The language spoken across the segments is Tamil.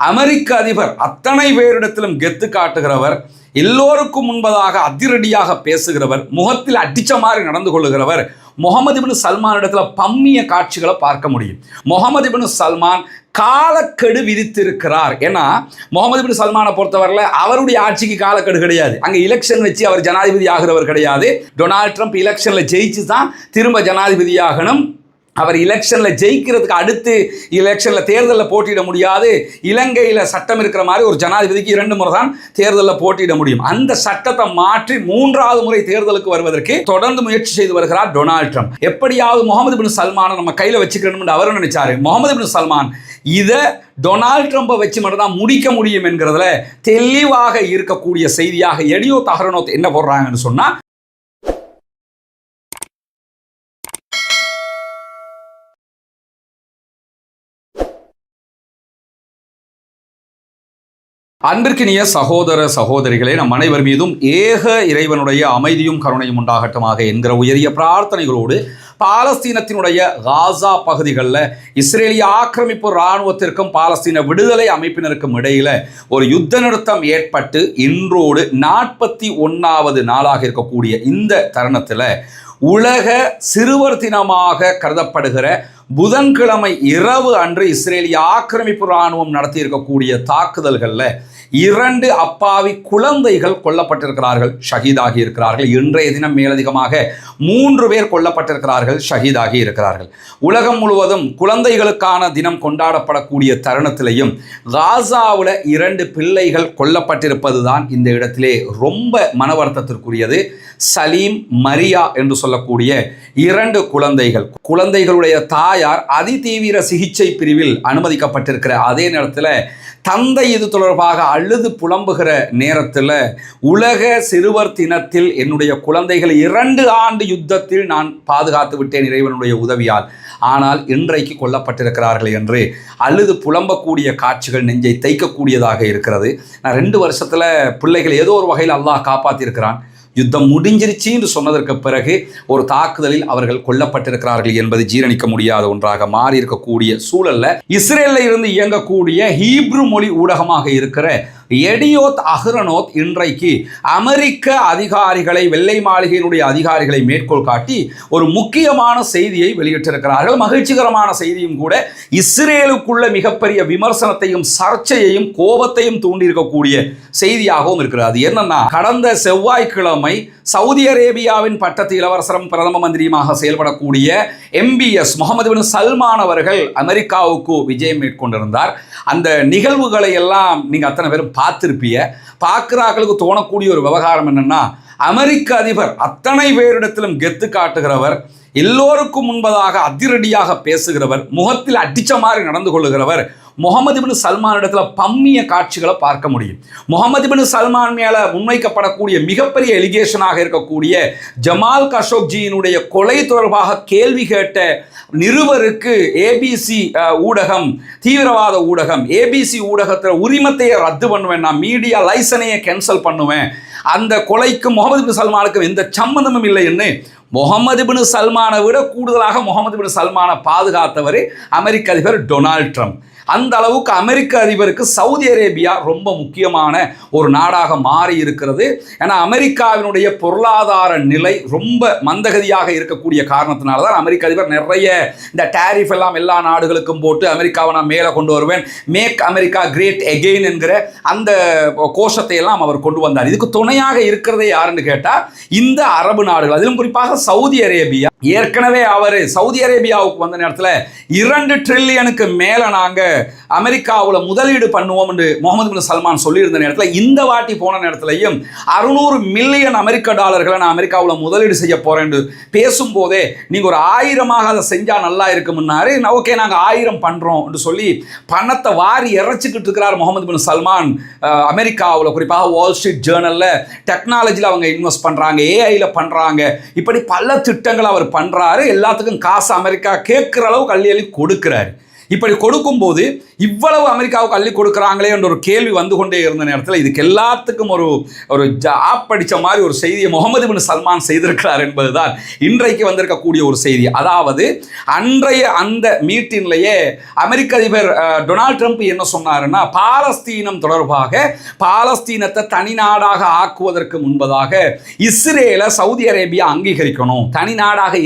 அமெரிக்க அதிபர் அத்தனை பேரிடத்திலும் கெத்து காட்டுகிறவர் எல்லோருக்கும் முன்பதாக அதிரடியாக பேசுகிறவர் முகத்தில் அடிச்ச மாதிரி நடந்து கொள்ளுகிறவர் முகமது பின் சல்மான் இடத்துல பம்மிய காட்சிகளை பார்க்க முடியும். முகமது பின் சல்மான் காலக்கெடு விதித்திருக்கிறார். ஏன்னா முகமது பின் சல்மானை பொறுத்தவரையில் அவருடைய ஆட்சிக்கு காலக்கெடு கிடையாது. அங்கே எலெக்ஷன் வச்சு அவர் ஜனாதிபதி ஆகிறவர் கிடையாது. டொனால்ட் ட்ரம்ப் எலெக்ஷனில் ஜெயிச்சு தான் திரும்ப ஜனாதிபதி ஆகணும் அவர் எலெக்ஷனில் ஜெயிக்கிறதுக்கு அடுத்து எலெக்ஷனில் தேர்தலில் போட்டியிட முடியாது. இலங்கையில் சட்டம் இருக்கிற மாதிரி ஒரு ஜனாதிபதிக்கு இரண்டு முறை தான் தேர்தலில் போட்டியிட முடியும். அந்த சட்டத்தை மாற்றி மூன்றாவது முறை தேர்தலுக்கு வருவதற்கு தொடர்ந்து முயற்சி செய்து வருகிறார் டொனால்ட் ட்ரம்ப். எப்படியாவது முகமது பின் சல்மானை நம்ம கையில் வச்சுக்கணும்னு அவர் நினைச்சாரு. முகமது பின் சல்மான் இதை டொனால்ட் ட்ரம்பை வச்சு மட்டும்தான் முடிக்க முடியும் என்கிறதுல தெளிவாக இருக்கக்கூடிய செய்தியாக எடியோ தகரனோத் என்ன போடுறாங்கன்னு சொன்னால் அன்பிற்கினிய சகோதர சகோதரிகளே நம் அனைவர் மீதும் ஏக இறைவனுடைய அமைதியும் கருணையும் உண்டாகட்டுமாக என்கிற உயரிய பிரார்த்தனைகளோடு பாலஸ்தீனத்தினுடைய காசா பகுதிகளில் இஸ்ரேலிய ஆக்கிரமிப்பு இராணுவத்திற்கும் பாலஸ்தீன விடுதலை அமைப்பினருக்கும் இடையில ஒரு யுத்த நிறுத்தம் ஏற்பட்டு இன்றோடு நாற்பத்தி ஒன்றாவது நாளாக இருக்கக்கூடிய இந்த தருணத்தில் உலக சிறுவர் தினமாக கருதப்படுகிற புதன்கிழமை இரவு அன்று இஸ்ரேலிய ஆக்கிரமிப்பு இராணுவம் நடத்தி இருக்கக்கூடிய தாக்குதல்களில் இரண்டு அப்பாவி குழந்தைகள் கொல்லப்பட்டிருக்கிறார்கள் ஷஹீதாகி இருக்கிறார்கள். இன்றைய தினம் மேலதிகமாக மூன்று பேர் கொல்லப்பட்டிருக்கிறார்கள் ஷஹீதாகி இருக்கிறார்கள். உலகம் முழுவதும் குழந்தைகளுக்கான தினம் கொண்டாடப்படக்கூடிய தருணத்திலையும் காசாவில் இரண்டு பிள்ளைகள் கொல்லப்பட்டிருப்பது தான் இந்த இடத்திலே ரொம்ப மன வருத்தத்திற்குரியது. சலீம் மரியா என்று சொல்லக்கூடிய இரண்டு குழந்தைகள். குழந்தைகளுடைய தாய் தாயார் அதிதீவிர சிகிச்சை பிரிவில் அனுமதிக்கப்பட்டிருக்கிற அதே நேரத்தில் தந்தை இது தொடர்பாக அழுது புலம்புகிற நேரத்தில் உலக சிறுவர் தினத்தில் என்னுடைய குழந்தைகளை இரண்டு ஆண்டு யுத்தத்தில் நான் பாதுகாத்து விட்டேன் இறைவனுடைய உதவியால். ஆனால் இன்றைக்கு கொல்லப்பட்டிருக்கிறார்கள் என்று அழுது புலம்பக்கூடிய காட்சிகள் நெஞ்சை தைக்கக்கூடியதாக இருக்கிறது. நான் ரெண்டு வருஷத்தில் பிள்ளைகள் ஏதோ ஒரு வகையில் அல்லாஹ் காப்பாற்றியிருக்கிறான் யுத்தம் முடிஞ்சிருச்சு என்று சொன்னதற்கு பிறகு ஒரு தாக்குதலில் அவர்கள் கொல்லப்பட்டிருக்கிறார்கள் என்பது ஜீரணிக்க முடியாத ஒன்றாக மாறி இருக்கக்கூடிய சூழல்ல இஸ்ரேலில் இருந்து இயங்கக்கூடிய ஹீப்ரு மொழி ஊடகமாக இருக்கிற எடியோத் அஹ்ரனோத் இன்றைக்கு அமெரிக்க அதிகாரிகளை வெள்ளை மாளிகையினுடைய அதிகாரிகளை மேற்கோள் காட்டி ஒரு முக்கியமான செய்தியை வெளியிட்டிருக்கிறார்கள். மகிழ்ச்சிகரமான செய்தியும் கூட இஸ்ரேலுக்குள்ள மிகப்பெரிய விமர்சனத்தையும் சர்ச்சையையும் கோபத்தையும் தூண்டியிருக்கக்கூடிய செய்தியாகவும் இருக்கிறது. அது என்னன்னா கடந்த செவ்வாய்க்கிழமை சவுதி அரேபியாவின் பட்டத்து இளவரசரும் பிரதம மந்திரியுமாக செயல்படக்கூடிய எம்பிஎஸ் முகமது பின் சல்மான் அவர்கள் அமெரிக்காவுக்கு விஜயம் மேற்கொண்டிருந்தார். அந்த நிகழ்வுகளை எல்லாம் நீங்கள் அத்தனை பேரும் பார்த்துருப்பிய பார்க்குறாக்களுக்கு தோணக்கூடிய ஒரு விவகாரம் என்னென்னா அமெரிக்க அதிபர் அத்தனை பேரிடத்திலும் கெத்து காட்டுகிறவர் எல்லோருக்கும் முன்பதாக அதிரடியாக பேசுகிறவர் முகத்தில் அடிச்ச மாதிரி நடந்து கொள்ளுகிறவர் முகமது பின் சல்மான் இடத்துல பம்மிய காட்சிகளை பார்க்க முடியும். முகமது பின் சல்மான் மேலே முன்வைக்கப்படக்கூடிய மிகப்பெரிய எலிகேஷனாக இருக்கக்கூடிய ஜமால் கஷோக்ஜியினுடைய கொலை தொடர்பாக கேள்வி கேட்ட நிருபருக்கு ஏபிசி ஊடகம் தீவிரவாத ஊடகம் ஏபிசி ஊடகத்தில் உரிமத்தையே ரத்து பண்ணுவேன் நான் மீடியா லைசனையே கேன்சல் பண்ணுவேன். அந்த கொலைக்கும் முகமது பின் சல்மானுக்கும் எந்த சம்மந்தமும் இல்லைன்னு முகமது பின் சல்மானை விட கூடுதலாக முகமது பின் சல்மானை பாதுகாத்தவர் அமெரிக்க அதிபர் டொனால்ட் ட்ரம்ப். அந்த அளவுக்கு அமெரிக்க அதிபருக்கு சவுதி அரேபியா ரொம்ப முக்கியமான ஒரு நாடாக மாறி இருக்கிறது. ஏன்னா அமெரிக்காவினுடைய பொருளாதார நிலை ரொம்ப மந்தகதியாக இருக்கக்கூடிய காரணத்தினால தான் அமெரிக்க அதிபர் நிறைய இந்த டேரிஃப் எல்லாம் எல்லா நாடுகளுக்கும் போட்டு அமெரிக்காவை நான் மேலே கொண்டு வருவேன். மேக் அமெரிக்கா கிரேட் எகெயின் என்கிற அந்த கோஷத்தை எல்லாம் அவர் கொண்டு வந்தார். இதுக்கு துணையாக இருக்கிறதே யாருன்னு கேட்டால் இந்த அரபு நாடுகள். அதிலும் குறிப்பாக சவுதி அரேபியா ஏற்கனவே அவர் சவுதி அரேபியாவுக்கு வந்த நேரத்தில் இரண்டு ட்ரில்லியனுக்கு மேலே நாங்கள் அமெரிக்காவில் முதலீடு பண்ணுவோம் என்று முகமது பின் சல்மான் சொல்லியிருந்த நேரத்தில் இந்த வாட்டி போன நேரத்திலையும் அறுநூறு மில்லியன் அமெரிக்க டாலர்களை நான் அமெரிக்காவில் முதலீடு செய்ய போகிறேன் என்று பேசும்போதே நீங்கள் ஒரு ஆயிரமாக அதை செஞ்சால் நல்லா இருக்கும்னாரு. ஓகே நாங்கள் ஆயிரம் பண்ணுறோம் என்று சொல்லி பணத்தை வாரி இறைச்சிக்கிட்டு இருக்கிறார் முகமது பின் சல்மான். அமெரிக்காவில் குறிப்பாக வால் ஸ்ட்ரீட் ஜேர்னலில் டெக்னாலஜியில் அவங்க இன்வெஸ்ட் பண்ணுறாங்க ஏஐயில் பண்ணுறாங்க இப்படி பல திட்டங்களை அவர் பண்ணுறாரு எல்லாத்துக்கும் காசு அமெரிக்கா கேட்குற அளவுக்கு அள்ளி அள்ளி கொடுக்குறாரு. இப்படி கொடுக்கும்போது இவ்வளவு அமெரிக்காவுக்கு அள்ளி கொடுக்குறாங்களே என்ற ஒரு கேள்வி வந்து கொண்டே இருந்த நேரத்தில் இதுக்கு எல்லாத்துக்கும் ஒரு ஒரு ஜாப் படித்த மாதிரி ஒரு செய்தியை முகமது பின் சல்மான் செய்திருக்கிறார் என்பதுதான் இன்றைக்கு வந்திருக்கக்கூடிய ஒரு செய்தி. அதாவது அன்றைய அந்த மீட்டின்லேயே அமெரிக்க அதிபர் டொனால்ட் ட்ரம்ப் என்ன சொன்னாருன்னா பாலஸ்தீனம் தொடர்பாக பாலஸ்தீனத்தை தனி நாடாக ஆக்குவதற்கு முன்பதாக இஸ்ரேலை சவுதி அரேபியா அங்கீகரிக்கணும் தனி நாடாக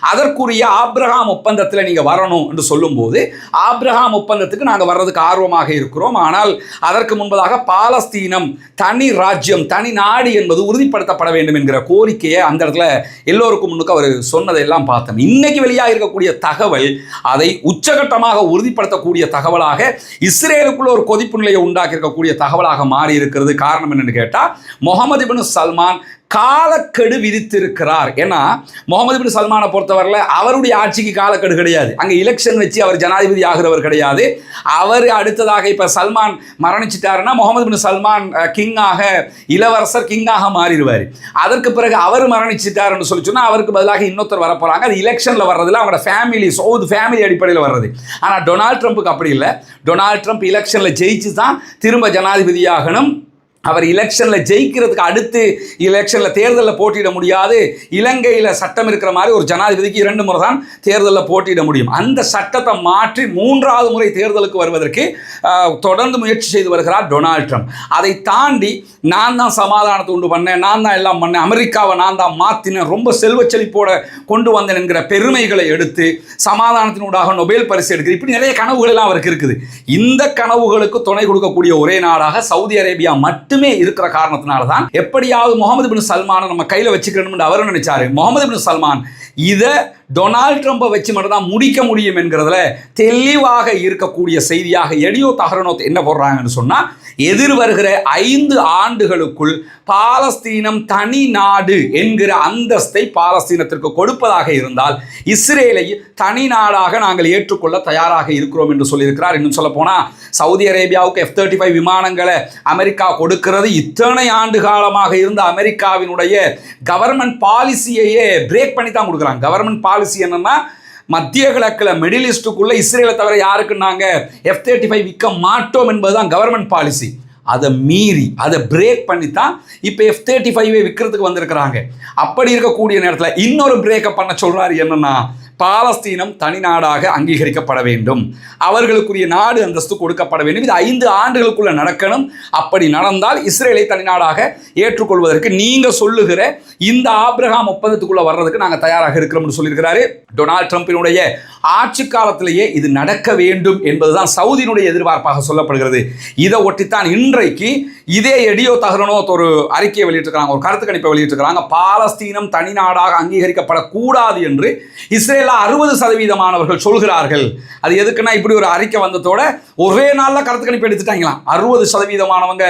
அதற்குரிய ஆப்ரஹாம் ஒப்பந்தத்தில் நீங்கள் வரணும் என்று சொல்லும்போது ஆப்ரஹாம் ஒப்பந்தத்துக்கு நாங்கள் வர்றதுக்கு ஆர்வமாக இருக்கிறோம். ஆனால் அதற்கு முன்பதாக பாலஸ்தீனம் தனி ராஜ்யம் தனி நாடு என்பது உறுதிப்படுத்தப்பட வேண்டும் என்கிற கோரிக்கையை அந்த இடத்துல எல்லோருக்கும் முன்னுக்கு அவர் சொன்னதெல்லாம் பார்த்தோம். இன்னைக்கு வெளியாக இருக்கக்கூடிய தகவல் அதை உச்சகட்டமாக உறுதிப்படுத்தக்கூடிய தகவலாக இஸ்ரேலுக்குள்ள ஒரு கொதிப்பு நிலையை உண்டாக்கி இருக்கக்கூடிய தகவலாக மாறி இருக்கிறது காரணம் என்னன்னு கேட்டால் முகமது பின் சல்மான் காலக்கெடு விதித்திருக்கிறார். ஏன்னா முகமது பின் சல்மானை பொறுத்தவரையில் அவருடைய ஆட்சிக்கு காலக்கெடு கிடையாது. அங்கே எலெக்ஷன் வச்சு அவர் ஜனாதிபதி ஆகிறவர் கிடையாது. அவர் அடுத்ததாக இப்போ சல்மான் மரணிச்சிட்டாருன்னா முகமது பின் சல்மான் கிங்காக இளவரசர் கிங்காக மாறிடுவார். அதற்கு பிறகு அவர் மரணிச்சிட்டாருன்னு சொல்லி சொன்னால் அவருக்கு பதிலாக இன்னொருத்தர் வரப்போகிறாங்க அது எலெக்ஷனில் வர்றதுல அவங்களோட ஃபேமிலி சவுத் ஃபேமிலி அடிப்படையில் வர்றது. ஆனால் டொனால்ட் ட்ரம்ப்புக்கு அப்படி இல்லை. டொனால்ட் ட்ரம்ப் எலெக்ஷனில் ஜெயிச்சு தான் திரும்ப ஜனாதிபதியாகணும் அவர் எலெக்ஷனில் ஜெயிக்கிறதுக்கு அடுத்து எலெக்ஷனில் தேர்தலில் போட்டியிட முடியாது. இலங்கையில் சட்டம் இருக்கிற மாதிரி ஒரு ஜனாதிபதிக்கு இரண்டு முறை தான் தேர்தலில் போட்டியிட முடியும். அந்த சட்டத்தை மாற்றி மூன்றாவது முறை தேர்தலுக்கு வருவதற்கு தொடர்ந்து முயற்சி செய்து வருகிறார் டொனால்ட் ட்ரம்ப். அதை தாண்டி நான் தான் சமாதானத்தை உண்டு பண்ணேன் நான் தான் எல்லாம் பண்ணேன் அமெரிக்காவை நான் தான் மாற்றினேன் ரொம்ப செல்வச்செழிப்போட கொண்டு வந்தேன் என்கிற பெருமைகளை எடுத்து சமாதானத்தினூடாக நொபேல் பரிசு எடுக்குது. இப்படி நிறைய கனவுகள் எல்லாம் அவருக்கு இருக்குது. இந்த கனவுகளுக்கு துணை கொடுக்கக்கூடிய ஒரே நாடாக சவுதி அரேபியா மட்டும் இருக்கிற காரணத்தினால தான் எப்படியாவது முகமது பின் சல்மானை நம்ம கையில் வச்சுக்கணும்னு அவர் நினைச்சாரு? முகமது பின் சல்மான் இதை டொனால்ட் ட்ரம்பை வச்சு மட்டும்தான் முடிக்க முடியும் என்கிறதுல தெளிவாக இருக்கக்கூடிய செய்தியாக எடியோ தகரனோத் என்ன போடுறாங்கன்னு சொன்னால் எதிர் வருகிற ஐந்து ஆண்டுகளுக்குள் பாலஸ்தீனம் தனி நாடு என்கிற அந்தஸ்தை பாலஸ்தீனத்திற்கு கொடுப்பதாக இருந்தால் இஸ்ரேலை தனி நாடாக நாங்கள் ஏற்றுக்கொள்ள தயாராக இருக்கிறோம் என்று சொல்லியிருக்கிறார். இன்னும் சொல்ல போனால் சவுதி அரேபியாவுக்கு எஃப் தேர்ட்டி ஃபைவ் விமானங்களை அமெரிக்கா கொடுக்கிறது இத்தனை ஆண்டு காலமாக இருந்த அமெரிக்காவினுடைய கவர்மெண்ட் பாலிசியையே பிரேக் பண்ணி தான் கொடுக்குறாங்க. கவர்மெண்ட் பாலிசி என்னன்னா மத்திய கிழக்கில் மிடில் ஈஸ்ட்டுக்குள்ளே இஸ்ரேலை தவிர யாருக்கு நாங்கள் எஃப் தேர்ட்டி ஃபைவ் விற்க மாட்டோம் என்பதுதான் கவர்மெண்ட் பாலிசி அதை மீறி அதை பிரேக் பண்ணி தான் இப்போ எஃப் தேர்ட்டி ஃபைவை விற்கிறதுக்கு வந்திருக்கிறாங்க. அப்படி இருக்கக்கூடிய நேரத்தில் இன்னொரு பிரேக்கப் பண்ண சொல்கிறாரு என்னென்னா பாலஸ்தீனம் தனிநாடாக அங்கீகரிக்கப்பட வேண்டும். அவர்களுக்குரிய நாடு அந்தஸ்து கொடுக்கப்பட வேண்டும். இது ஐந்து ஆண்டுகளுக்குள்ள நடக்கணும். அப்படி நடந்தால் இஸ்ரேலை தனிநாடாக ஏற்றுக்கொள்வதற்கு நீங்க சொல்லுகிற இந்த ஆப்ரஹாம் ஒப்பந்தத்துக்குள்ள வர்றதுக்கு நாங்கள் தயாராக இருக்கிறோம்னு சொல்லியிருக்கிறாரு. டொனால்ட் ட்ரம்பினுடைய ஆட்சி காலத்திலேயே இது நடக்க வேண்டும் என்பதுதான் சவுதியினுடைய எதிர்பார்ப்பாக சொல்லப்படுகிறது. இதை ஒட்டித்தான் இன்றைக்கு இதே எடியோ தகரனோ ஒரு அறிக்கையை வெளியிட்டிருக்கிறாங்க ஒரு கருத்து கணிப்பை வெளியிட்டிருக்கிறாங்க. பாலஸ்தீனம் தனி நாடாக அங்கீகரிக்கப்படக்கூடாது என்று இஸ்ரேலில் அறுபது சதவீதமானவர்கள் சொல்கிறார்கள். அது எதுக்குன்னா இப்படி ஒரு அறிக்கை வந்ததோட ஒரே நாளில் கருத்து கணிப்பு எடுத்துட்டாங்களாம். அறுபது சதவீதமானவங்க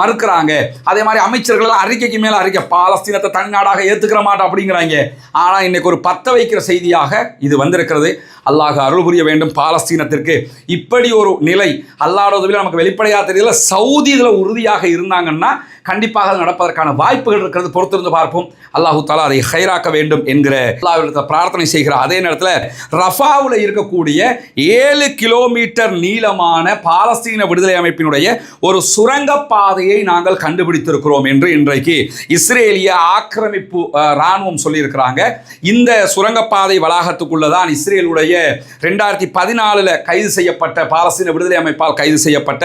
மறுக்கிறாங்க. அதே மாதிரி அமைச்சர்கள் எல்லாம் அறிக்கைக்கு மேலே அறிக்கை பாலஸ்தீனத்தை தனிநாடாக ஏற்றுக்கிற மாட்டோம் அப்படிங்கிறாங்க. ஆனால் இன்னைக்கு ஒரு பத்த வைக்கிற செய்தியாக இது வந்திருக்கிறது. அல்லாஹ் அருள் புரிய வேண்டும் பாலஸ்தீனத்திற்கு. இப்படி ஒரு நிலை அல்லாட உதவியில் நமக்கு வெளிப்படையாக தெரியல. சவுதி இதில் உறுதியாக இருந்தாங்கன்னா கண்டிப்பாக நடப்பதற்கான வாய்ப்புகள் இருக்கிறது பொறுத்திருந்து பார்ப்போம். அல்லாஹு தாலா அதை ஹைராக்க வேண்டும் என்கிற பிரார்த்தனை செய்கிற அதே நேரத்தில் ரஃபாவில் இருக்கக்கூடிய ஏழு கிலோமீட்டர் நீளமான பாலஸ்தீன விடுதலை அமைப்பினுடைய ஒரு சுரங்கப்பாதையை நாங்கள் கண்டுபிடித்திருக்கிறோம் என்று இன்றைக்கு இஸ்ரேலிய ஆக்கிரமிப்பு இராணுவம் ராணுவம் சொல்லியிருக்கிறாங்க. இந்த சுரங்கப்பாதை வளாகத்துக்குள்ளே தான் இஸ்ரேலுடைய ரெண்டாயிரத்தி பதினாலில் கைது செய்யப்பட்ட பாலஸ்தீன விடுதலை அமைப்பால் கைது செய்யப்பட்ட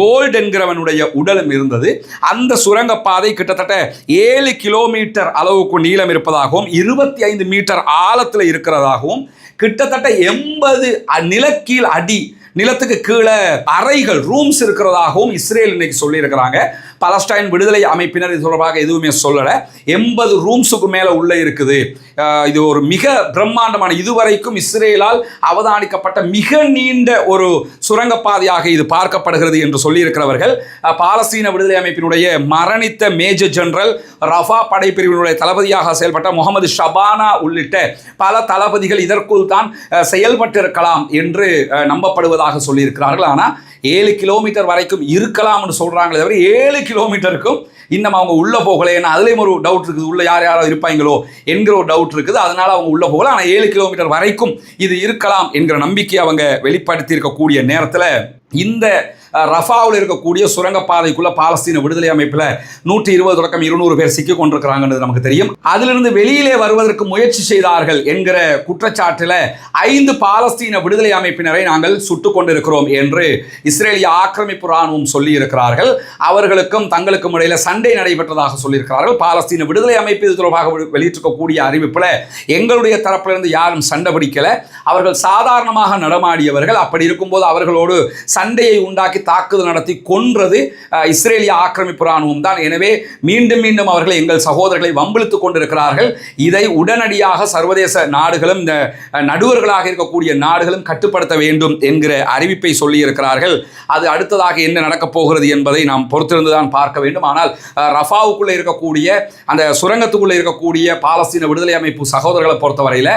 கோல்ட் என்கிறவனுடைய உடலும் இருந்தது. அந்த சுரங்கப்பாதை கிட்டத்தட்ட ஏழு கிலோமீட்டர் அளவுக்கு நீளம் இருப்பதாகவும் இருபத்தி ஐந்து மீட்டர் ஆழத்தில் இருக்கிறதாகவும் கிட்டத்தட்ட எண்பது நிலக்கீழ் அடி நிலத்துக்கு கீழே அறைகள் ரூம்ஸ் இருக்கிறதாகவும் இஸ்ரேல் இன்னைக்கு சொல்லியிருக்கிறாங்க. பலஸ்டைன் விடுதலை அமைப்பினர் இது தொடர்பாக எதுவுமே சொல்லலை. எண்பது ரூம்ஸுக்கு மேலே உள்ளே இருக்குது. இது ஒரு மிக பிரம்மாண்டமான இதுவரைக்கும் இஸ்ரேலால் அவதானிக்கப்பட்ட மிக நீண்ட ஒரு சுரங்கப்பாதையாக இது பார்க்கப்படுகிறது என்று சொல்லியிருக்கிறவர்கள். பாலஸ்தீன விடுதலை அமைப்பினுடைய மரணித்த மேஜர் ஜெனரல் ரஃபா படைப்பிரிவினுடைய தளபதியாக செயல்பட்ட முகமது ஷபானா உள்ளிட்ட பல தளபதிகள் இதற்குள் தான் செயல்பட்டிருக்கலாம் என்று நம்பப்படுவதாக சொல்லியிருக்கிறார்கள். ஆனால் ஏழு கிலோமீட்டர் வரைக்கும் இருக்கலாம்னு சொல்கிறாங்களே தவிர ஏழு கிலோமீட்டருக்கும் இன்னும் அவங்க உள்ளே போகலை. ஏன்னா அதுலேயும் ஒரு டவுட் இருக்குது. உள்ளே யார் யாராவது இருப்பாங்களோ என்கிற ஒரு டவுட் இருக்குது. அதனால் அவங்க உள்ளே போகல. ஆனால் ஏழு கிலோமீட்டர் வரைக்கும் இது இருக்கலாம் என்கிற நம்பிக்கை அவங்க வெளிப்படுத்தி இருக்கக்கூடிய நேரத்தில் இந்த ரஃபாவில் இருக்கக்கூடிய சுரங்கப்பாதைக்குள்ள பாலஸ்தீன விடுதலை அமைப்பில் நூற்றி இருபது தொடக்கம் இருநூறு பேர் சிக்கிக் கொண்டிருக்கிறாங்கன்றது நமக்கு தெரியும். அதிலிருந்து வெளியிலே வருவதற்கு முயற்சி செய்தார்கள் என்கிற குற்றச்சாட்டில் ஐந்து பாலஸ்தீன விடுதலை அமைப்பினரை நாங்கள் சுட்டுக் கொண்டிருக்கிறோம் என்று இஸ்ரேலிய ஆக்கிரமிப்பு ராணுவம் சொல்லி இருக்கிறார்கள் அவர்களுக்கும் தங்களுக்கும் இடையில சண்டை நடைபெற்றதாக சொல்லியிருக்கிறார்கள். பாலஸ்தீன விடுதலை அமைப்பு இது தொடர்பாக வெளியிட்டிருக்கக்கூடிய அறிவிப்பில் எங்களுடைய தரப்பிலிருந்து யாரும் சண்டை பிடிக்கல. அவர்கள் சாதாரணமாக நடமாடியவர்கள். அப்படி இருக்கும்போது அவர்களோடு சண்டையை உண்டாக்கி தாக்குதல் நடத்தி கொன்றது இஸ்ரேலிய ஆக்கிரமிப்பு ராணுவம் தான். எனவே மீண்டும் மீண்டும் அவர்கள் எங்கள் சகோதரர்களை வம்பிழுத்து கொண்டிருக்கிறார்கள். இதை உடனடியாக சர்வதேச நாடுகளும் இந்த நடுவர்களாக இருக்கக்கூடிய நாடுகளும் கட்டுப்படுத்த வேண்டும் என்கிற அறிவிப்பை சொல்லியிருக்கிறார்கள். அது அடுத்ததாக என்ன நடக்கப் போகிறது என்பதை நாம் பொறுத்திருந்து தான் பார்க்க வேண்டும். ஆனால் ரஃபாவுக்குள்ளே இருக்கக்கூடிய அந்த சுரங்கத்துக்குள்ளே இருக்கக்கூடிய பாலஸ்தீன விடுதலை அமைப்பு சகோதரர்களை பொறுத்தவரையில்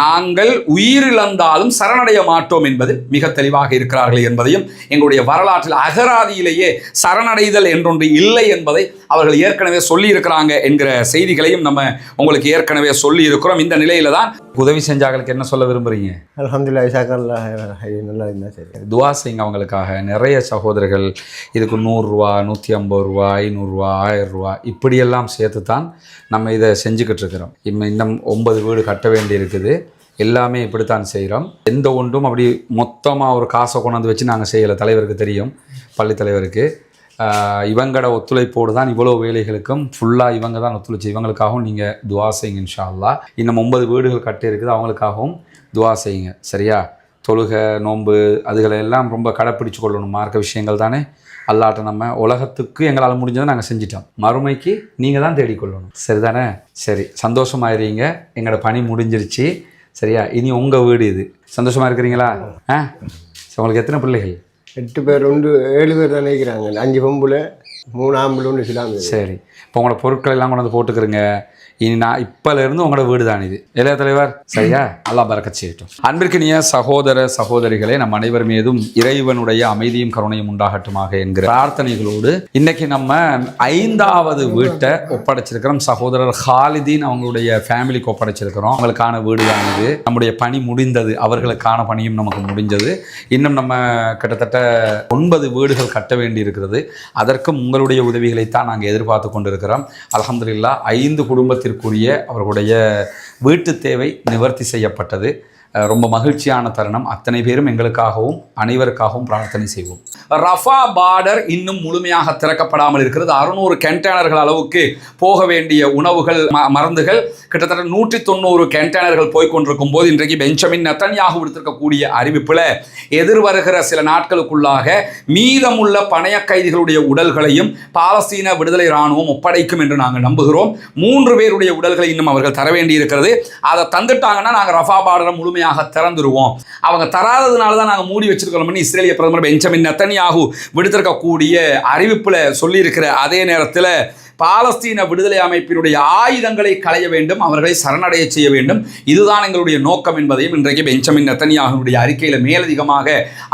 நாங்கள் உயிரிழந்தாலும் சரணடைய மாட்டோம் என்பது மிக தெளிவாக இருக்கிறார்கள் என்பதையும் எங்களுடைய வரலாற்றில் அகராதியிலேயே சரணடைதல் என்றொன்று இல்லை என்பதை அவர்கள் ஏற்கனவே சொல்லி இருக்கிறாங்க என்கிற செய்திகளையும் நம்ம உங்களுக்கு ஏற்கனவே சொல்லி இருக்கிறோம் இந்த நிலையில தான் உதவி செஞ்சாங்களுக்கு என்ன சொல்ல விரும்புறீங்க? அல்ஹம்துலில்லாஹ் இசாக்கல்லா நல்லா இருந்தால் சரி. துவா செய்யுங்க அவங்களுக்காக. நிறைய சகோதரர்கள் இதுக்கு நூறுரூவா நூற்றி ஐம்பது ரூபா ஐநூறுரூவா ஆயிரம் ரூபா இப்படியெல்லாம் சேர்த்து தான் நம்ம இதை செஞ்சுக்கிட்டு இருக்கிறோம். இன்னும் ஒன்பது வீடு கட்ட வேண்டி இருக்குது எல்லாமே இப்படித்தான் செய்கிறோம் எந்த ஒன்றும் அப்படி மொத்தமாக ஒரு காசை கொண்டாந்து வச்சு நாங்கள் செய்யலை. தலைவருக்கு தெரியும். பள்ளி தலைவருக்கு. இவங்களோட ஒத்துழைப்போடு தான் இவ்வளோ வேலைகளுக்கும் ஃபுல்லாக இவங்க தான் ஒத்துழைச்சு இவங்களுக்காகவும் நீங்கள் துவா செய்யுங்க இன்ஷா அல்லா இன்னும் ஒன்பது வீடுகள் கட்டி இருக்குது அவங்களுக்காகவும் துவா செய்யுங்க. சரியா? தொழுகை நோன்பு அதுகளை எல்லாம் ரொம்ப கடைப்பிடிச்சு கொள்ளணும். மார்க்க விஷயங்கள் தானே? அல்லாட்ட நம்ம உலகத்துக்கு எங்களால் முடிஞ்சதை நாங்கள் செஞ்சிட்டோம். மறுமைக்கு நீங்கள் தான் தேடிக்கொள்ளணும். சரிதானே? சரி சந்தோஷமாயிருங்க. எங்களோட பணி முடிஞ்சிருச்சு. சரியா? இனி உங்கள் வீடு இது. சந்தோஷமாக இருக்கிறீங்களா? ஆ? உங்களுக்கு எத்தனை பிள்ளைகள்? எட்டு பேர் ரெண்டு ஏழு பேர் தான் நினைக்கிறாங்க. அஞ்சு பொம்புல மூணு ஆம்பளை சரி. இப்போ உங்களோட பொருட்கள் எல்லாம் கொண்டு வந்து போட்டுக்கிறங்க. இனி நான் இப்போலேருந்து உங்களோட வீடு தான் இது. இளைய தலைவர்? சரியா? அல்லாஹ் பறக்க செய்யட்டும். அன்பிற்கினிய சகோதர சகோதரிகளே நம் அனைவர் மீதும் இறைவனுடைய அமைதியும் கருணையும் உண்டாகட்டுமாக என்கிற பிரார்த்தனைகளோடு இன்னைக்கு நம்ம ஐந்தாவது வீட்டை ஒப்படைச்சிருக்கிறோம். சகோதரர் ஹாலிதீன் அவங்களுடைய ஃபேமிலிக்கு ஒப்படைச்சிருக்கிறோம். அவங்களுக்கான வீடு தான் இது நம்முடைய பணி முடிந்தது. அவர்களுக்கான பணியும் நமக்கு முடிஞ்சது. இன்னும் நம்ம கிட்டத்தட்ட ஒன்பது வீடுகள் கட்ட வேண்டி இருக்கிறது அதற்கும் உங்களுடைய உதவிகளைத்தான் நாங்கள் எதிர்பார்த்து கொண்டிருக்கிறோம். அலமதுல்லா ஐந்து குடும்பத்திற்குரிய அவர்களுடைய வீட்டு தேவை நிவர்த்தி செய்யப்பட்டது. ரொம்ப மகிழ்ச்சியான தருணம். அத்தனை பேரும் எங்களுக்காகவும் அனைவருக்காகவும் பிரார்த்தனை செய்வோம். ரஃபா பார்டர் இன்னும் முழுமையாக திறக்கப்படாமல் இருக்கிறது. அறுநூறு கண்டெய்னர்கள் அளவுக்கு போக வேண்டிய உணவுகள் ம- மருந்துகள் கிட்டத்தட்ட நூற்றி தொண்ணூறு கண்டெய்னர்கள் போய்கொண்டிருக்கும் போது இன்றைக்கு பெஞ்சமின் நத்தனியாக விடுத்திருக்கக்கூடிய அறிவிப்பில் எதிர்வருகிற சில நாட்களுக்குள்ளாக மீதமுள்ள பணைய கைதிகளுடைய உடல்களையும் பாலஸ்தீன விடுதலை இராணுவம் ஒப்படைக்கும் என்று நாங்கள் நம்புகிறோம். மூன்று பேருடைய உடல்களை இன்னும் அவர்கள் தர வேண்டியிருக்கிறது. அதை தந்துட்டாங்கன்னா நாங்கள் ரஃபா பார்டரை முழுமையாக திறந்துருவோம். அவங்க தராததுனால தான் நாங்கள் மூடி வச்சிருக்கிறோம்னு இஸ்ரேலிய பிரதமர் பெஞ்சமின் நத்தனியாகு விடுத்திருக்கக்கூடிய அறிவிப்பில் சொல்லியிருக்கிற அதே நேரத்தில் பாலஸ்தீன விடுதலை அமைப்பினுடைய ஆயுதங்களை களைய வேண்டும் அவர்களை சரணடைய செய்ய வேண்டும். இதுதான் எங்களுடைய நோக்கம் என்பதையும் இன்றைக்கு பெஞ்சமின் நத்தனியாகனுடைய அறிக்கையில் மேலதிகமாக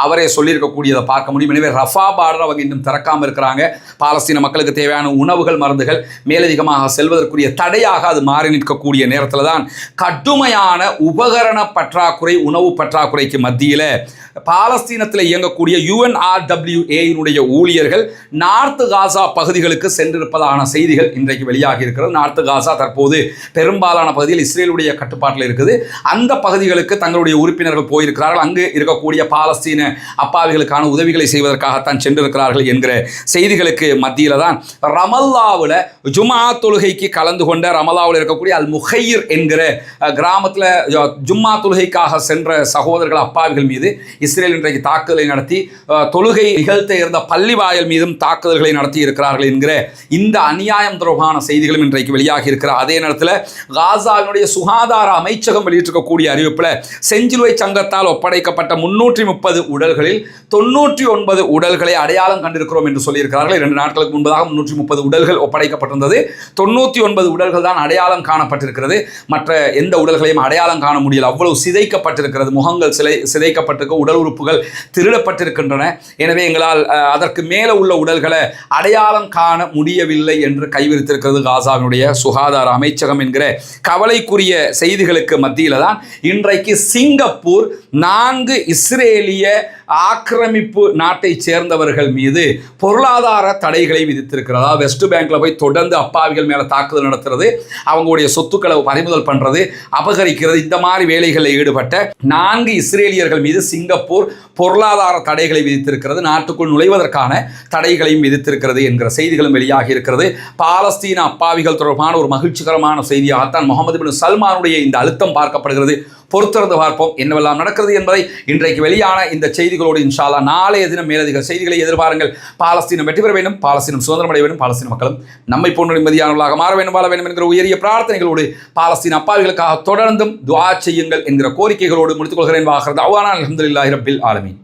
அவரே சொல்லியிருக்கக்கூடியதை பார்க்க முடியும். எனவே ரஃபா பார்டர் அவங்க இன்னும் திறக்காமல் இருக்கிறாங்க. பாலஸ்தீன மக்களுக்கு தேவையான உணவுகள் மருந்துகள் மேலதிகமாக செல்வதற்குரிய தடையாக அது மாறி நிற்கக்கூடிய நேரத்தில் தான் கடுமையான உபகரண பற்றாக்குறை உணவு பற்றாக்குறைக்கு மத்தியில் பாலஸ்தீனத்தில் இயங்கக்கூடிய யுஎன்ஆர்டபிள்யூஏயினுடைய ஊழியர்கள் நார்த்து காசா பகுதிகளுக்கு சென்றிருப்பதான செய்திகள் இன்றைக்கு வெளியாகி இருக்கிறது. நார்த்து காசா தற்போது பெரும்பாலான பகுதியில் இஸ்ரேலுடைய கட்டுப்பாட்டில் இருக்குது. அந்த பகுதிகளுக்கு தங்களுடைய உறுப்பினர்கள் போயிருக்கிறார்கள். அங்கு இருக்கக்கூடிய பாலஸ்தீன அப்பாவிகளுக்கான உதவிகளை செய்வதற்காகத்தான் சென்றிருக்கிறார்கள் என்கிற செய்திகளுக்கு மத்தியில் தான் ரமல்லாவில் ஜுமா தொழுகைக்கு கலந்து கொண்ட ரமல்லாவில் இருக்கக்கூடிய அல் முஹைர் என்கிற கிராமத்தில் ஜும்மா தொழுகைக்காக சென்ற சகோதரர்கள் அப்பாவிகள் மீது இஸ்ரேல் இன்றைக்கு தாக்குதலை நடத்தி தொழுகை நிகழ்த்த இருந்த பள்ளி வாயல் மீதும் தாக்குதல்களை நடத்தி இருக்கிறார்கள் என்கிற இந்த அநியாயம் தொடர்பான செய்திகளும் இன்றைக்கு வெளியாகி இருக்கிற அதே நேரத்தில் காசாவினுடைய சுகாதார அமைச்சகம் வெளியிட்டிருக்கக்கூடிய அறிவிப்பில் செஞ்சிலுவை சங்கத்தால் ஒப்படைக்கப்பட்ட முன்னூற்றி முப்பது உடல்களில் தொண்ணூற்றி ஒன்பது உடல்களை அடையாளம் கண்டிருக்கிறோம் என்று சொல்லியிருக்கிறார்கள். இரண்டு நாட்களுக்கு முன்பதாக முன்னூற்றி முப்பது உடல்கள் ஒப்படைக்கப்பட்டிருந்தது. தொண்ணூற்றி ஒன்பது உடல்கள் தான் அடையாளம் காணப்பட்டிருக்கிறது. மற்ற எந்த உடல்களையும் அடையாளம் காண முடியல. அவ்வளவு சிதைக்கப்பட்டிருக்கிறது. முகங்கள் சிலை சிதைக்கப்பட்டிருக்க. உடல் உறுப்புகள் திருடப்பட்டிருக்கின்றன. எனவே எங்களால் அதற்கு மேலே உள்ள உடல்களை அடையாளம் காண முடியவில்லை என்று என்று கைவிரித்திருக்கிறது காசாவினுடைய சுகாதார அமைச்சகம் என்கிற கவலைக்குரிய செய்திகளுக்கு மத்தியில் தான் இன்றைக்கு சிங்கப்பூர் நான்கு இஸ்ரேலிய ஆக்கிரமிப்பு நாட்டை சேர்ந்தவர்கள் மீது பொருளாதார தடைகளை விதித்திருக்கிறதா? வெஸ்ட் பேங்க்ல போய் தொடர்ந்து அப்பாவிகள் மேல தாக்குதல் நடத்துறது அவங்களுடைய சொத்துக்களை பறிமுதல் பண்றது அபகரிக்கிறது இந்த மாதிரி வேலைகளில் ஈடுபட்ட நான்கு இஸ்ரேலியர்கள் மீது சிங்கப்பூர் பொருளாதார தடைகளை விதித்திருக்கிறது நாட்டுக்குள் நுழைவதற்கான தடைகளையும் விதித்திருக்கிறது என்கிற செய்திகளும் வெளியாகி இருக்கிறது. பாலஸ்தீன அப்பாவிகள் தொடர்பான ஒரு மகிழ்ச்சிகரமான செய்தியாகத்தான் முகமது பின் சல்மானுடைய இந்த அழுத்தம் பார்க்கப்படுகிறது. பொறுத்திருந்து பார்ப்போம் என்னவெல்லாம் நடக்கிறது என்பதை இன்றைக்கு வெளியான இந்த செய்திகளோடு இன்ஷாலா நாளைய தினம் மேலதிக செய்திகளை எதிர்பாருங்கள். பாலஸ்தீனம் வெற்றி பெற வேண்டும் பாலஸ்தீனம் சுதந்திரம் அடைய வேண்டும் பாலஸ்தீன மக்களும் நம்மை போன்ற நிம்மதியானவர்களாக மாற வேண்டும் வாழ வேண்டும் என்கிற உயரிய பிரார்த்தனைகளோடு பாலஸ்தீன அப்பாவிகளுக்காக தொடர்ந்தும் துவா செய்யுங்கள் என்கிற கோரிக்கைகளோடு முடித்துக் கொள்கிறேன். வாகிறது அவானா அலமதுல்லாஹி ரப்பில் ஆலமீன்.